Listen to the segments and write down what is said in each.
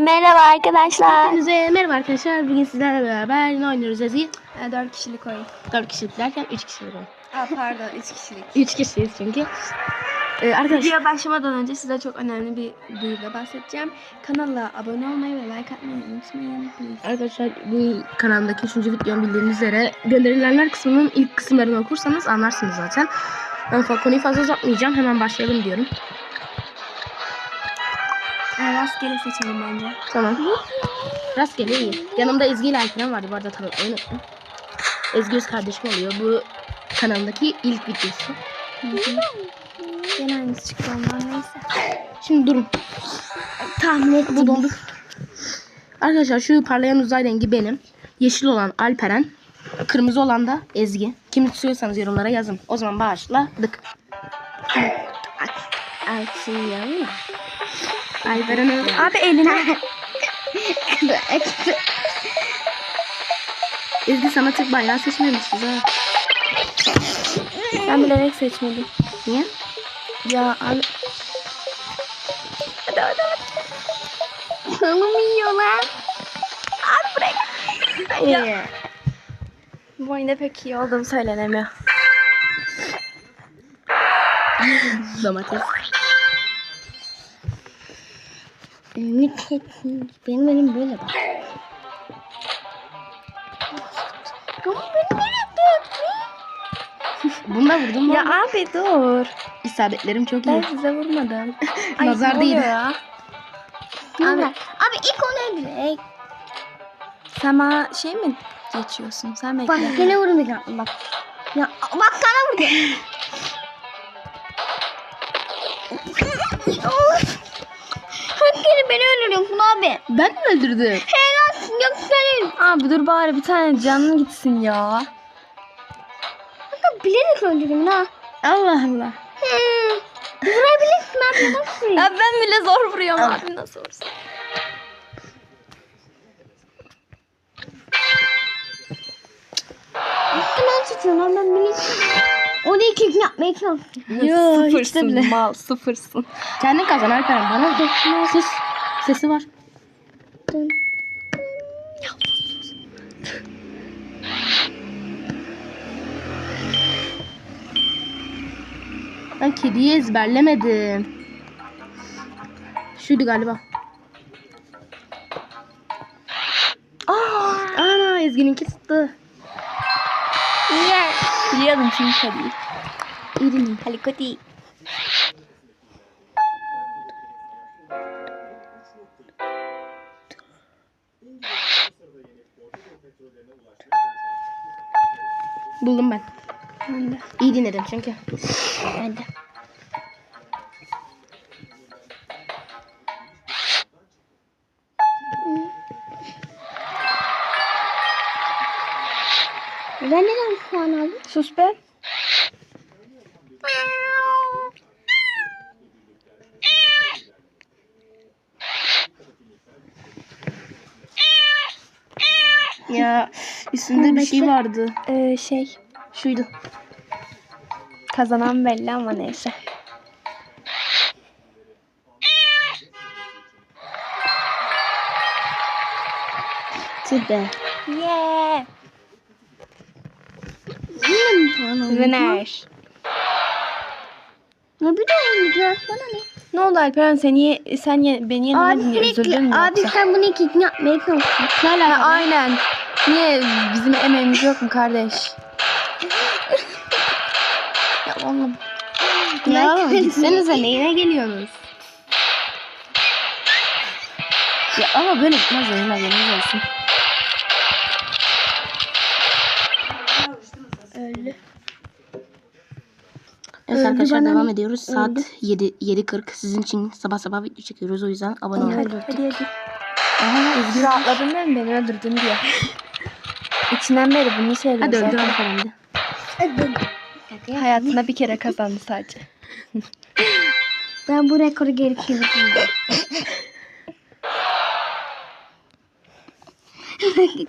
Merhaba arkadaşlar. Hepinize merhaba arkadaşlar. Bugün sizlerle beraber ne oynuyoruz Ezgi? 4 kişilik oyun. 4 kişilik derken 3 kişilik oyun. Aa, pardon 3 kişilik. 3 kişiyiz çünkü. Ee, arkadaşlar Video başlamadan önce size çok önemli bir duyuruyla bahsedeceğim. Kanala abone olmayı ve like atmayı unutmayın. Please. arkadaşlar bu kanalımdaki 3. videom bildiğiniz üzere gönderilenler kısmının ilk kısımlarını okursanız anlarsınız zaten. Ben konuyu fazla uzatmayacağım. Hemen başlayalım diyorum. Ee, rastgele seçelim bence. Tamam. Rastgele iyi. Yanımda Ezgi ile Alperen vardı. Bu arada tanıtmayı unuttum. Ezgi öz kardeşim oluyor. Bu kanalımdaki ilk videosu. Gene aynısı çıktı ondan neyse. Şimdi durun. Tahmin ettim. Bu donduk. Arkadaşlar şu parlayan uzay rengi benim. Yeşil olan Alperen. Kırmızı olan da Ezgi. Kimi tutuyorsanız yorumlara yazın. O zaman başladık. Açayım. Öyle. Abi eline. Ezgi sana tık bayrağı seçmemişiz ha. ben bilerek seçmedim. Niye? Ya abi. Hadi hadi hadi. Oğlum yiyorlar. Abi bırak. Ya. Bu oyunda pek iyi olduğum söylenemiyor. Domates. Benim elim böyle bak. Bunda vurdum mu? Ya abi dur. İsabetlerim çok Ben iyi. size vurmadım. Nazar ne değdi. oluyor ya? Abi, Abi ilk onu öldürek. sen bana şey mi geçiyorsun? Sen bekle. Bak yine vurmayacağım bak. Ya bak sana vurdu. öldürüyorsun abi. Ben mi öldürdüm? Helal yok senin. Abi dur bari bir tane canın gitsin ya. Kanka bilerek öldürdüm ha. Allah Allah. Hmm. Vurabilirsin abi nasıl? Ya ben bile zor vuruyorum abi nasıl vursun? Hemen tutuyorum ben bile. O da iki yapmaya çalışıyorum. Yo, hiç de sıfırsın bile. mal sıfırsın. Kendin kazan Alperen bana. Sus. Sesi var. Ben kediyi ezberlemedim. Şuydu galiba. Aa, ana Ezgi'ninki tuttu. Niye? Biliyordum çünkü tabii. İyi dinleyin. Halikoti. Buldum ben. Ben de. İyi dinledim çünkü. Ben de. Ben neden puan aldım? Sus be. Ya üstünde bir şey vardı. Ee, şey Şuydu. kazanan belli ama neyse. Tüh be. Yeah. Winner. Ne de oynayacağız bana ne? Ne oldu Alperen sen ye, sen ye, beni yenemedin diye üzüldün mü abi sen bunu iki yapmaya. Ne alaka? Aynen. Niye bizim emeğimiz yok mu kardeş? ya oğlum. Ya gitsenize neyine geliyorsunuz? Ya ama böyle gitmez oyun haberiniz olsun. Öldü. Evet arkadaşlar bana devam ediyoruz. Saat 7 7.40. Sizin için sabah sabah video çekiyoruz. O yüzden abone olmayı Hadi hadi hadi. Aa, değil mi beni öldürdün diye. İçinden beri bunu söylüyor. Hadi öldür zaten. Alperen'i. Hayatında bir kere kazandı sadece. Ben bu rekoru geri çevirdim.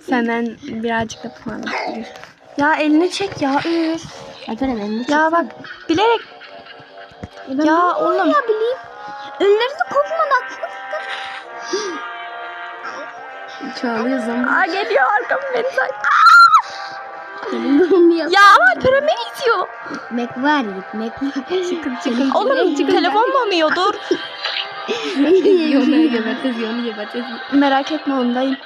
Senden birazcık da puan alır. Ya elini çek ya üf. Alperen elini Ya bak bilerek Ben Ya ya oğlum. oğlum. Ya bileyim. Ellerini Çağlıyor zaman. Aa geliyor arkam beni say. Ya. Ama beni itiyor. Gitmek var gitmek var. Çıkın çıkın. Oğlum telefon mu almıyor dur. Yonu geberteceğiz, yonu geberteceğiz. Merak etme ondayım.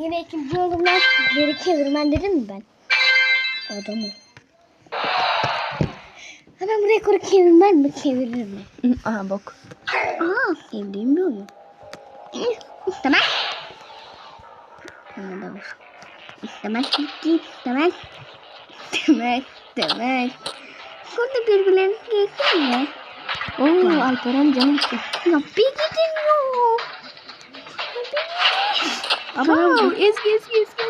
Yine ikinci oğlumdan geri çevirmen dedim mi ben? Adamı. Hemen buraya koru çevirmen mi? Çevirir mi? Aha bok. Aa, sevdiğim bir oyun. İstemez. Var. İstemez gitti. İstemez. İstemez. İstemez. Burada birbirlerini geçsin mi? Oo Alperen canım gitti. Ya bir gidin yok. Abo ezgi ezgi ezgi.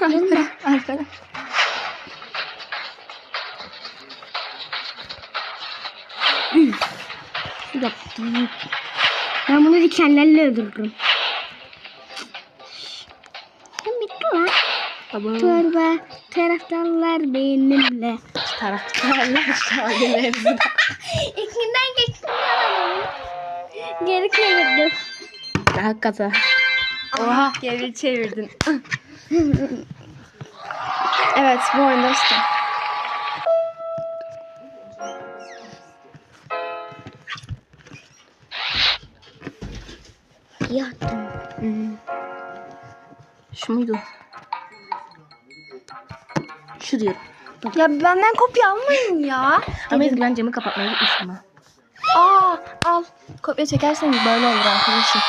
Alperen. Alperen. Yaptı. Ben bunu dikenlerle öldürdüm. Sen bitti lan. Abo. Torba taraftarlar benimle. Taraftarlar mevzuda. İçinden geçtim ya. Geri çevirdim. Hakikaten. Oha. Geri çevirdin. evet bu oyunda işte. Yattım. Hmm. Şu muydu? Şu diyorum. Ya benden kopya almayın ya. Ama Ezgi ben camı kapatmayı gitmiştim ha. Aa al. Kopya çekerseniz böyle olur arkadaşım.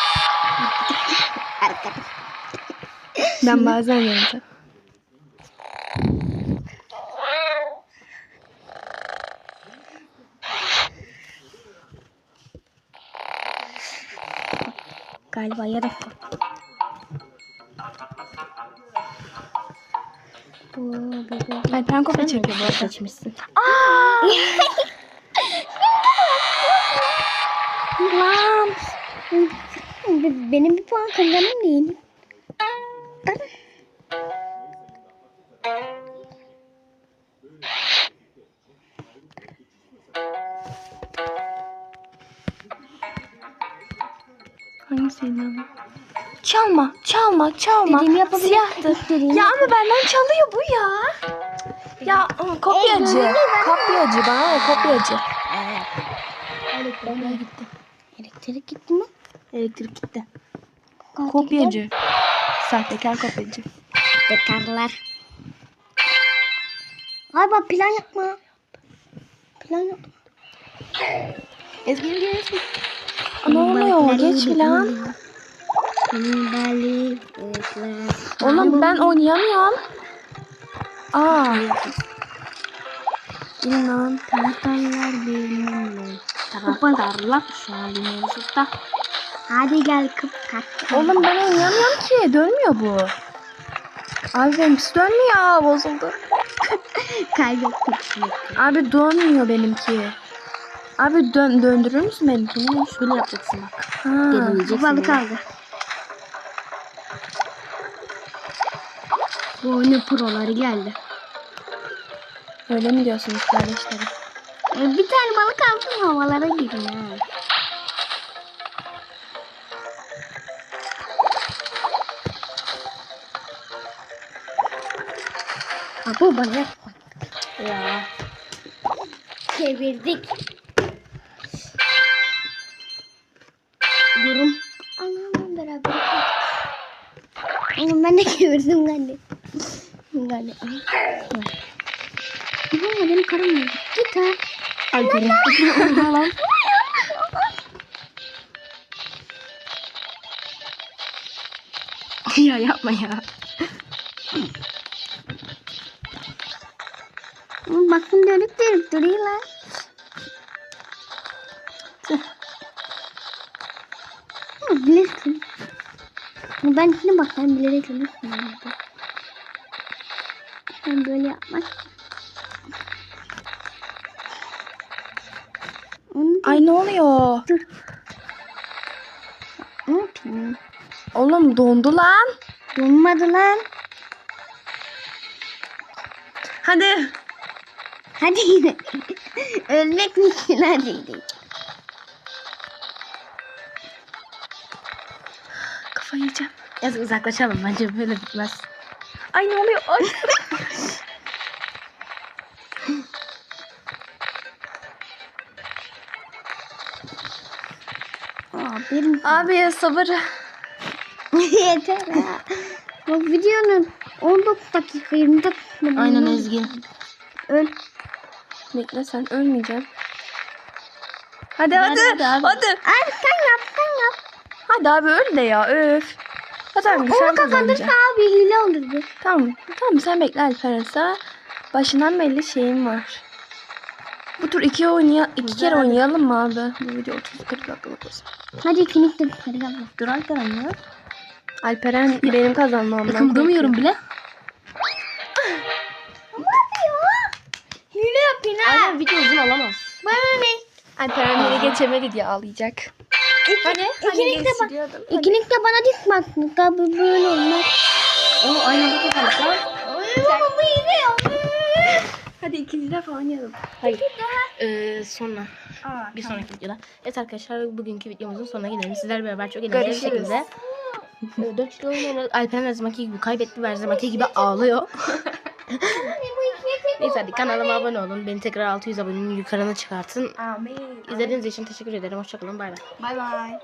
Arkada. Ben bazen yapacağım. Galiba. Bu, bu, bu. Alperen kopya çekiyor bu arada. Seçmişsin. Lan. Benim bir puan kazanım değil. Ama? Çalma, çalma, çalma. Dediğimi yapabilir- Siyahtı. Dediğimi Ya ama benden çalıyor bu ya. Ya kopyacı. Ey, Kopyacı bana ne kopyacı. Elektrikler gitti. Elektrik gitti mi? Elektrik gitti. Kopyacı. Sahtekar kopyacı. Bekarlar. Ay bak plan yapma. Plan yapma. Ezgi Ezgi Ezgi. Ne oluyor? Geç balıklar. Oğlum ben oynayamıyorum. Aa. İnan. Taraftarlar benimle. Taraftarlar şu an mevzuda. Hadi gel kıp kaç. Oğlum ben oynayamıyorum ki. Dönmüyor bu. Abi benimkisi dönmüyor. Bozuldu. Kaybettik. Abi dönmüyor benimki. Abi dön döndürür müsün benimkini? Şöyle yapacaksın bak. Ha. Bu balık aldı. Bu oyunun proları geldi. Öyle mi diyorsunuz kardeşlerim? E, bir tane balık aldım havalara gidiyor. ha. Bu bana yapma. Ya. Çevirdik. Durum. Anamla beraber. Oğlum ben de çevirdim galiba. Galiba. Aha benim karım var. Git ha. Alperen. Lan. ya yapma ya. Bakın dönüp dönüp duruyor Ama Ben şimdi bak ben bilerek ölürsün. yani. Ben böyle yapmak. Onu Ay ne oluyor? ne yapayım? Oğlum dondu lan. Donmadı lan. Hadi. Hadi yine. Ölmek mi hadi. Kafayı yiyeceğim. Ezgi uzaklaşalım bence böyle bitmez. Ay ne oluyor? Ay. Benim Abi ya sabır. yeter ya. Bak videonun 19 dakika 20 dakika. Aynen Ezgi. Öl. Bekle sen ölmeyeceksin. Hadi Hadi, hadi. hadi Hadi. abi. Sen. Hadi abi öl de ya öf. Abi sen Onu kazanacaksın. abi hile olurdu. Tamam tamam sen bekle Alperensa. Başından belli şeyim var. Bu tur iki, oynaya iki Güzel, kere oynayalım mı abi? Bu video 30-40 dakikalık olsun. Hadi ikinik de hadi gel. Dur Alperen ya. Alperen benim kazanmamdan Kımıldamıyorum bile. Hile yapın ha. Aynen video uzun olamaz. Bana ne? Alperen beni geçemedi diye ağlayacak. Hani, ikinik de bak. geçiriyordum. İkinik de bana dik baktın. Tabi böyle olmaz. O aynı anda kazanırsa. Ama bu ya. Hadi ikinci defa oynayalım. Hayır. Ee, sonra. Aa, Bir sonraki videoda. Evet arkadaşlar bugünkü videomuzun sonuna gelelim. Sizlerle beraber çok eğlenceli bir şekilde. Ee, Dört kişi oynayan Alperen her zamanki gibi kaybetti zamanki gibi ağlıyor. Neyse hadi kanalıma abone olun. Beni tekrar 600 abonenin yukarına çıkartın. Amin. İzlediğiniz için teşekkür ederim. Hoşçakalın. Bay bay. Bay bay.